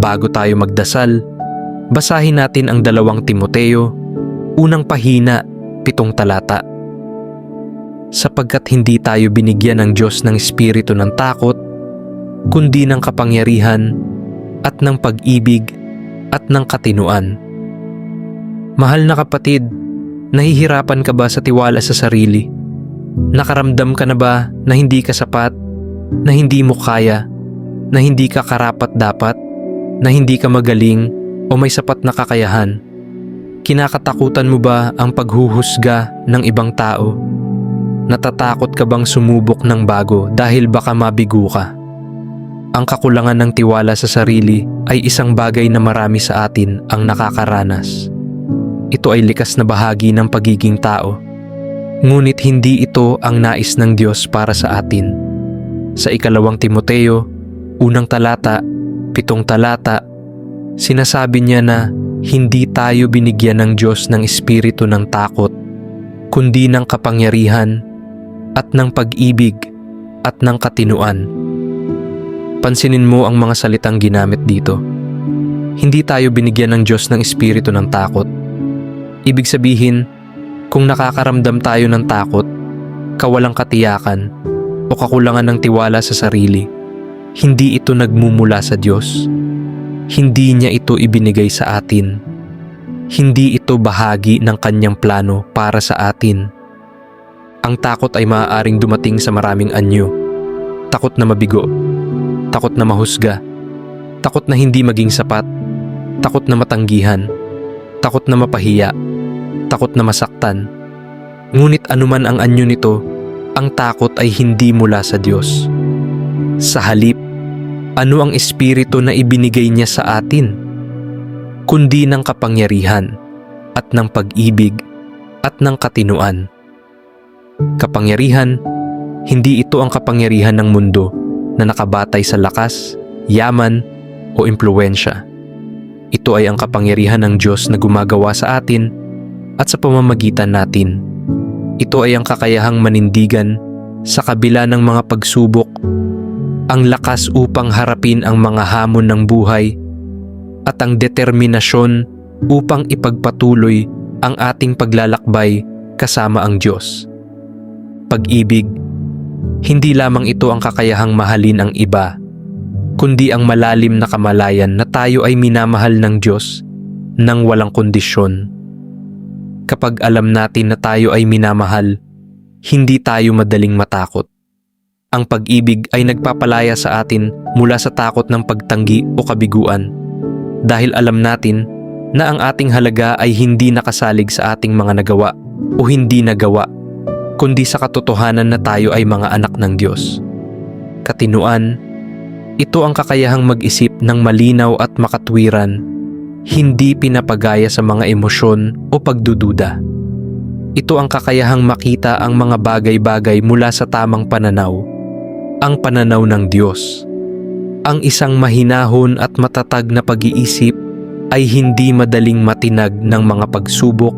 bago tayo magdasal, basahin natin ang dalawang Timoteo, unang pahina, pitong talata. Sapagkat hindi tayo binigyan ng Diyos ng espiritu ng takot, kundi ng kapangyarihan at ng pag-ibig at ng katinuan. Mahal na kapatid, nahihirapan ka ba sa tiwala sa sarili? Nakaramdam ka na ba na hindi ka sapat, na hindi mo kaya, na hindi ka karapat dapat, na hindi ka magaling o may sapat na kakayahan? Kinakatakutan mo ba ang paghuhusga ng ibang tao? Natatakot ka bang sumubok ng bago dahil baka mabigo ka? Ang kakulangan ng tiwala sa sarili ay isang bagay na marami sa atin ang nakakaranas. Ito ay likas na bahagi ng pagiging tao. Ngunit hindi ito ang nais ng Diyos para sa atin. Sa ikalawang Timoteo, unang talata, pitong talata, sinasabi niya na hindi tayo binigyan ng Diyos ng espiritu ng takot, kundi ng kapangyarihan at ng pag-ibig at ng katinuan. Pansinin mo ang mga salitang ginamit dito. Hindi tayo binigyan ng Diyos ng espiritu ng takot. Ibig sabihin, kung nakakaramdam tayo ng takot, kawalang katiyakan, o kakulangan ng tiwala sa sarili, hindi ito nagmumula sa Diyos. Hindi niya ito ibinigay sa atin. Hindi ito bahagi ng kanyang plano para sa atin. Ang takot ay maaaring dumating sa maraming anyo. Takot na mabigo, takot na mahusga, takot na hindi maging sapat, takot na matanggihan, takot na mapahiya, takot na masaktan. Ngunit anuman ang anyo nito, ang takot ay hindi mula sa Diyos. Sa halip, ano ang espiritu na ibinigay niya sa atin? Kundi ng kapangyarihan at ng pag-ibig at ng katinuan. Kapangyarihan, hindi ito ang kapangyarihan ng mundo na nakabatay sa lakas, yaman o impluensya. Ito ay ang kapangyarihan ng Diyos na gumagawa sa atin at sa pamamagitan natin. Ito ay ang kakayahang manindigan sa kabila ng mga pagsubok, ang lakas upang harapin ang mga hamon ng buhay at ang determinasyon upang ipagpatuloy ang ating paglalakbay kasama ang Diyos. Pag-ibig, hindi lamang ito ang kakayahang mahalin ang iba, kundi ang malalim na kamalayan na tayo ay minamahal ng Diyos nang walang kondisyon. Kapag alam natin na tayo ay minamahal, hindi tayo madaling matakot. Ang pag-ibig ay nagpapalaya sa atin mula sa takot ng pagtanggi o kabiguan dahil alam natin na ang ating halaga ay hindi nakasalig sa ating mga nagawa o hindi nagawa kundi sa katotohanan na tayo ay mga anak ng Diyos. Katinuan, ito ang kakayahang mag-isip ng malinaw at makatwiran, hindi pinapagaya sa mga emosyon o pagdududa. Ito ang kakayahang makita ang mga bagay-bagay mula sa tamang pananaw, ang pananaw ng Diyos. Ang isang mahinahon at matatag na pag-iisip ay hindi madaling matinag ng mga pagsubok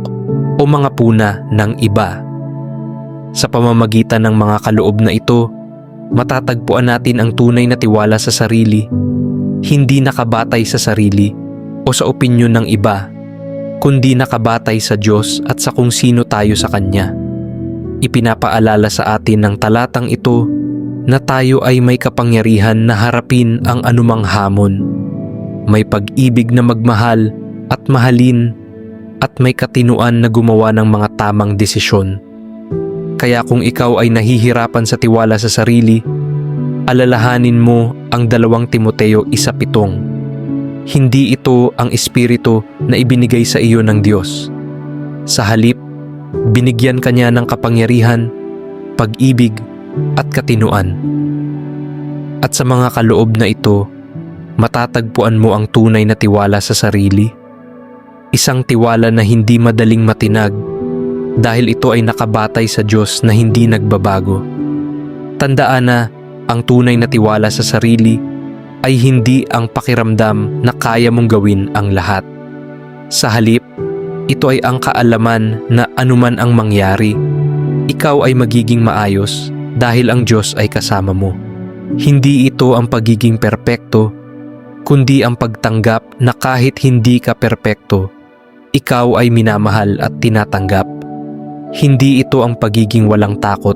o mga puna ng iba. Sa pamamagitan ng mga kaloob na ito, matatagpuan natin ang tunay na tiwala sa sarili, hindi nakabatay sa sarili o sa opinyon ng iba, kundi nakabatay sa Diyos at sa kung sino tayo sa Kanya. Ipinapaalala sa atin ng talatang ito na tayo ay may kapangyarihan na harapin ang anumang hamon. May pag-ibig na magmahal at mahalin at may katinuan na gumawa ng mga tamang desisyon. Kaya kung ikaw ay nahihirapan sa tiwala sa sarili, alalahanin mo ang dalawang Timoteo isa pitong. Hindi ito ang espiritu na ibinigay sa iyo ng Diyos. Sa halip, binigyan ka niya ng kapangyarihan, pag-ibig at katinuan. At sa mga kaloob na ito, matatagpuan mo ang tunay na tiwala sa sarili. Isang tiwala na hindi madaling matinag dahil ito ay nakabatay sa Diyos na hindi nagbabago. Tandaan na ang tunay na tiwala sa sarili ay hindi ang pakiramdam na kaya mong gawin ang lahat. Sa halip, ito ay ang kaalaman na anuman ang mangyari, ikaw ay magiging maayos dahil ang Diyos ay kasama mo. Hindi ito ang pagiging perpekto, kundi ang pagtanggap na kahit hindi ka perpekto, ikaw ay minamahal at tinatanggap. Hindi ito ang pagiging walang takot,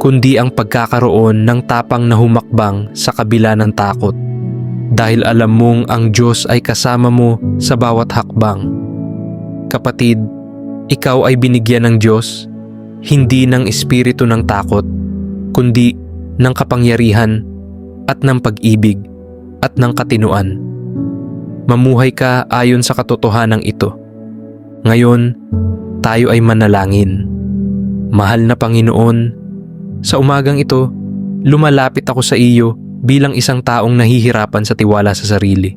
kundi ang pagkakaroon ng tapang na humakbang sa kabila ng takot. Dahil alam mong ang Diyos ay kasama mo sa bawat hakbang. Kapatid, ikaw ay binigyan ng Diyos, hindi ng espiritu ng takot, kundi ng kapangyarihan at ng pag-ibig at ng katinuan. Mamuhay ka ayon sa katotohanan ito. Ngayon, tayo ay manalangin. Mahal na Panginoon, sa umagang ito, lumalapit ako sa iyo bilang isang taong nahihirapan sa tiwala sa sarili.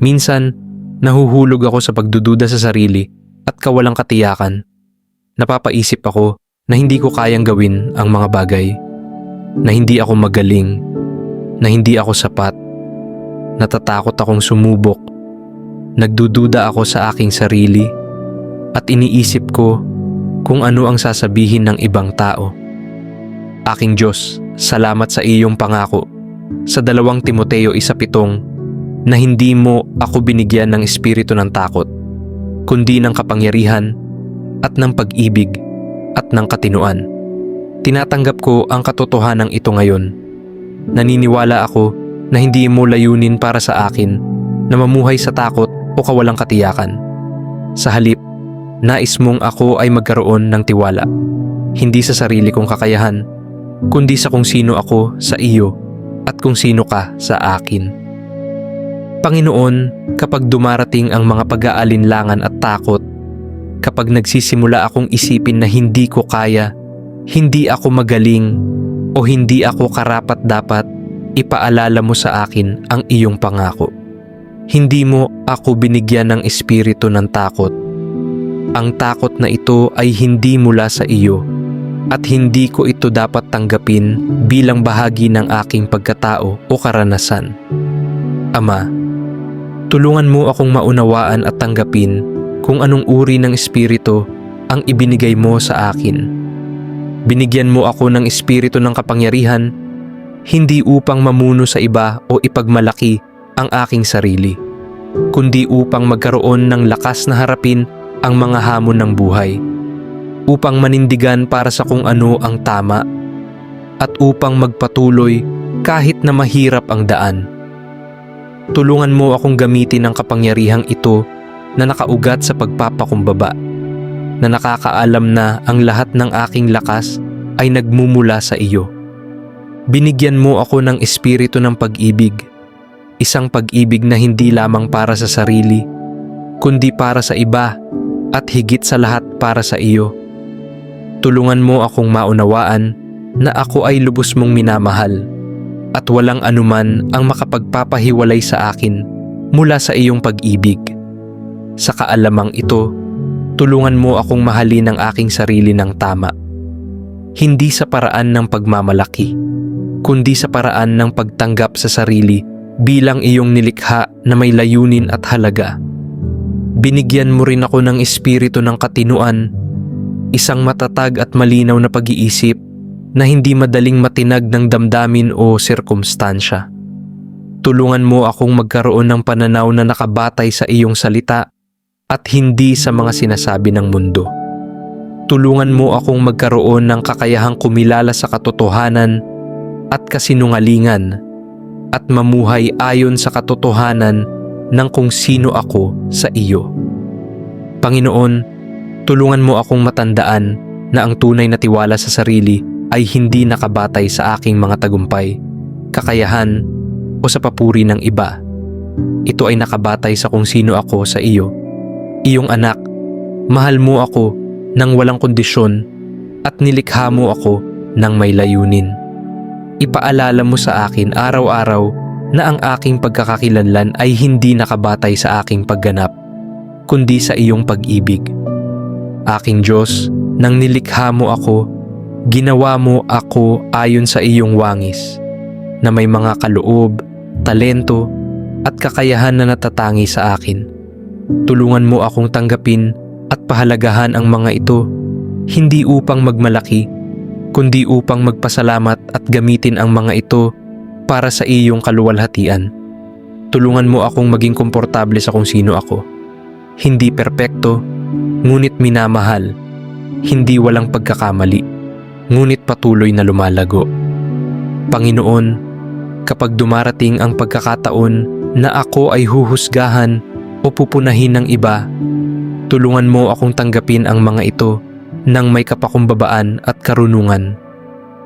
Minsan, nahuhulog ako sa pagdududa sa sarili at kawalang katiyakan. Napapaisip ako na hindi ko kayang gawin ang mga bagay, na hindi ako magaling, na hindi ako sapat, natatakot akong sumubok, nagdududa ako sa aking sarili, at iniisip ko kung ano ang sasabihin ng ibang tao. Aking Diyos, salamat sa iyong pangako sa dalawang Timoteo isa pitong na hindi mo ako binigyan ng espiritu ng takot, kundi ng kapangyarihan at ng pag-ibig at ng katinuan. Tinatanggap ko ang katotohanan ito ngayon. Naniniwala ako na hindi mo layunin para sa akin na mamuhay sa takot o kawalang katiyakan. Sa halip, nais mong ako ay magkaroon ng tiwala. Hindi sa sarili kong kakayahan, kundi sa kung sino ako sa iyo at kung sino ka sa akin. Panginoon, kapag dumarating ang mga pag-aalinlangan at takot, kapag nagsisimula akong isipin na hindi ko kaya, hindi ako magaling, o hindi ako karapat dapat, ipaalala mo sa akin ang iyong pangako. Hindi mo ako binigyan ng espiritu ng takot. Ang takot na ito ay hindi mula sa iyo at hindi ko ito dapat tanggapin bilang bahagi ng aking pagkatao o karanasan. Ama, tulungan mo akong maunawaan at tanggapin kung anong uri ng espiritu ang ibinigay mo sa akin. Binigyan mo ako ng espiritu ng kapangyarihan, hindi upang mamuno sa iba o ipagmalaki ang aking sarili, kundi upang magkaroon ng lakas na harapin ang mga hamon ng buhay upang manindigan para sa kung ano ang tama at upang magpatuloy kahit na mahirap ang daan. Tulungan mo akong gamitin ang kapangyarihang ito na nakaugat sa pagpapakumbaba, na nakakaalam na ang lahat ng aking lakas ay nagmumula sa iyo. Binigyan mo ako ng espiritu ng pag-ibig, isang pag-ibig na hindi lamang para sa sarili, kundi para sa iba at higit sa lahat para sa iyo. Tulungan mo akong maunawaan na ako ay lubos mong minamahal at walang anuman ang makapagpapahiwalay sa akin mula sa iyong pag-ibig. Sa kaalamang ito, tulungan mo akong mahalin ang aking sarili ng tama. Hindi sa paraan ng pagmamalaki, kundi sa paraan ng pagtanggap sa sarili bilang iyong nilikha na may layunin at halaga. Binigyan mo rin ako ng espiritu ng katinuan, isang matatag at malinaw na pag-iisip na hindi madaling matinag ng damdamin o sirkumstansya. Tulungan mo akong magkaroon ng pananaw na nakabatay sa iyong salita at hindi sa mga sinasabi ng mundo. Tulungan mo akong magkaroon ng kakayahang kumilala sa katotohanan at kasinungalingan at mamuhay ayon sa katotohanan ng kung sino ako sa iyo. Panginoon, tulungan mo akong matandaan na ang tunay na tiwala sa sarili ay hindi nakabatay sa aking mga tagumpay, kakayahan o sa papuri ng iba. Ito ay nakabatay sa kung sino ako sa iyo. Iyong anak, mahal mo ako nang walang kondisyon at nilikha mo ako nang may layunin. Ipaalala mo sa akin araw-araw na ang aking pagkakakilanlan ay hindi nakabatay sa aking pagganap, kundi sa iyong pag-ibig. Aking Diyos, nang nilikha mo ako, ginawa mo ako ayon sa iyong wangis, na may mga kaloob, talento, at kakayahan na natatangi sa akin. Tulungan mo akong tanggapin at pahalagahan ang mga ito, hindi upang magmalaki, kundi upang magpasalamat at gamitin ang mga ito para sa iyong kaluwalhatian. tulungan mo akong maging komportable sa kung sino ako. Hindi perpekto, ngunit minamahal. Hindi walang pagkakamali, ngunit patuloy na lumalago. Panginoon, kapag dumarating ang pagkakataon na ako ay huhusgahan o pupunahin ng iba, tulungan mo akong tanggapin ang mga ito ng may kapakumbabaan at karunungan.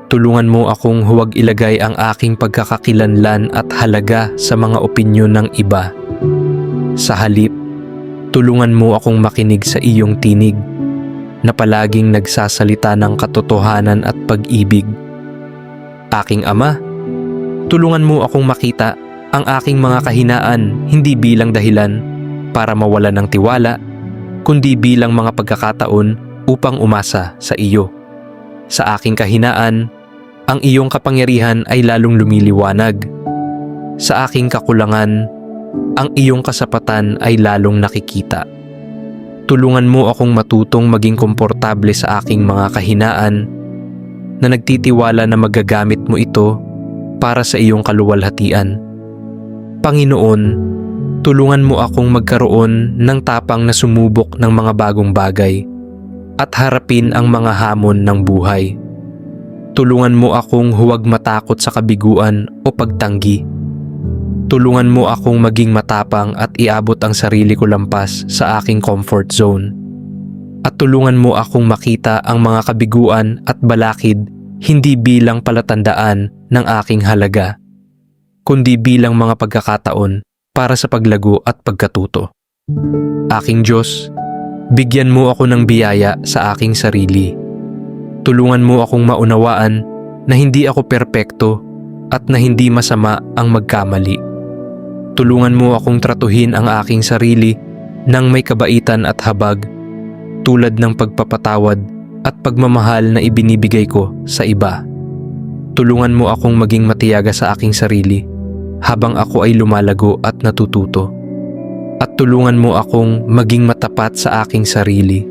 Tulungan mo akong huwag ilagay ang aking pagkakakilanlan at halaga sa mga opinyon ng iba. Sa halip, tulungan mo akong makinig sa iyong tinig na palaging nagsasalita ng katotohanan at pag-ibig. Aking Ama, tulungan mo akong makita ang aking mga kahinaan hindi bilang dahilan para mawala ng tiwala, kundi bilang mga pagkakataon upang umasa sa iyo. Sa aking kahinaan, ang iyong kapangyarihan ay lalong lumiliwanag. Sa aking kakulangan, ang iyong kasapatan ay lalong nakikita. Tulungan mo akong matutong maging komportable sa aking mga kahinaan na nagtitiwala na magagamit mo ito para sa iyong kaluwalhatian. Panginoon, tulungan mo akong magkaroon ng tapang na sumubok ng mga bagong bagay at harapin ang mga hamon ng buhay. Tulungan mo akong huwag matakot sa kabiguan o pagtanggi. Tulungan mo akong maging matapang at iabot ang sarili ko lampas sa aking comfort zone. At tulungan mo akong makita ang mga kabiguan at balakid hindi bilang palatandaan ng aking halaga, kundi bilang mga pagkakataon para sa paglago at pagkatuto. Aking Diyos, bigyan mo ako ng biyaya sa aking sarili. Tulungan mo akong maunawaan na hindi ako perpekto at na hindi masama ang magkamali. Tulungan mo akong tratuhin ang aking sarili ng may kabaitan at habag tulad ng pagpapatawad at pagmamahal na ibinibigay ko sa iba. Tulungan mo akong maging matiyaga sa aking sarili habang ako ay lumalago at natututo. At tulungan mo akong maging matapat sa aking sarili.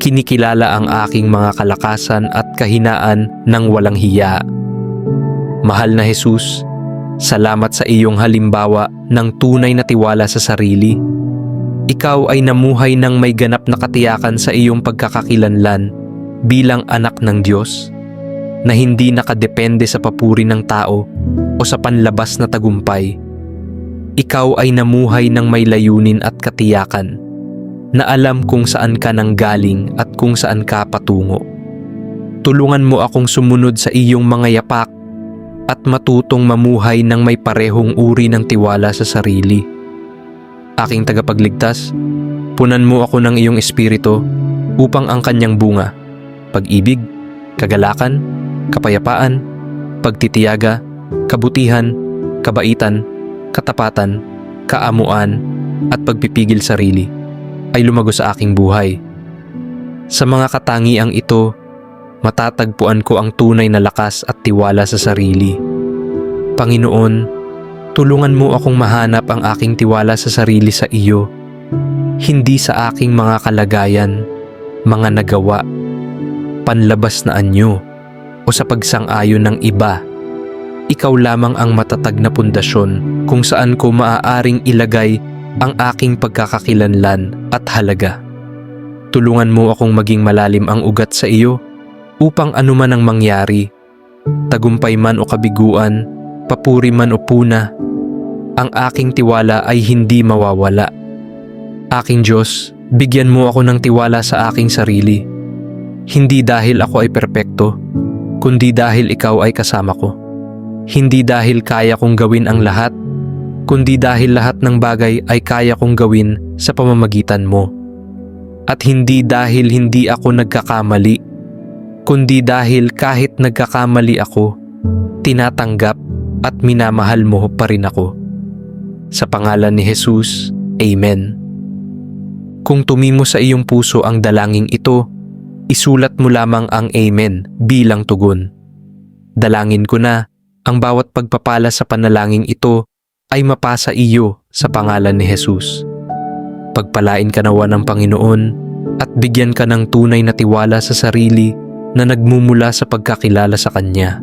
Kinikilala ang aking mga kalakasan at kahinaan ng walang hiya. Mahal na Jesus, salamat sa iyong halimbawa ng tunay na tiwala sa sarili. Ikaw ay namuhay ng may ganap na katiyakan sa iyong pagkakakilanlan bilang anak ng Diyos na hindi nakadepende sa papuri ng tao o sa panlabas na tagumpay. Ikaw ay namuhay ng may layunin at katiyakan na alam kung saan ka nang galing at kung saan ka patungo. Tulungan mo akong sumunod sa iyong mga yapak at matutong mamuhay ng may parehong uri ng tiwala sa sarili. Aking tagapagligtas, punan mo ako ng iyong espiritu upang ang kanyang bunga, pag-ibig, kagalakan, kapayapaan, pagtitiyaga, kabutihan, kabaitan, katapatan, kaamuan, at pagpipigil sarili ay lumago sa aking buhay. Sa mga katangiang ito, matatagpuan ko ang tunay na lakas at tiwala sa sarili. Panginoon, tulungan mo akong mahanap ang aking tiwala sa sarili sa iyo, hindi sa aking mga kalagayan, mga nagawa, panlabas na anyo, o sa pagsang-ayon ng iba. Ikaw lamang ang matatag na pundasyon kung saan ko maaaring ilagay ang aking pagkakakilanlan at halaga. Tulungan mo akong maging malalim ang ugat sa iyo upang anuman ang mangyari, tagumpay man o kabiguan, papuri man o puna, ang aking tiwala ay hindi mawawala. Aking Diyos, bigyan mo ako ng tiwala sa aking sarili. Hindi dahil ako ay perpekto, kundi dahil ikaw ay kasama ko. Hindi dahil kaya kong gawin ang lahat, kundi dahil lahat ng bagay ay kaya kong gawin sa pamamagitan mo. At hindi dahil hindi ako nagkakamali, kundi dahil kahit nagkakamali ako, tinatanggap at minamahal mo pa rin ako. Sa pangalan ni Jesus, Amen. Kung tumimo sa iyong puso ang dalangin ito, isulat mo lamang ang Amen bilang tugon. Dalangin ko na ang bawat pagpapala sa panalangin ito ay mapasa iyo sa pangalan ni Jesus. Pagpalain ka nawa ng Panginoon at bigyan ka ng tunay na tiwala sa sarili na nagmumula sa pagkakilala sa Kanya.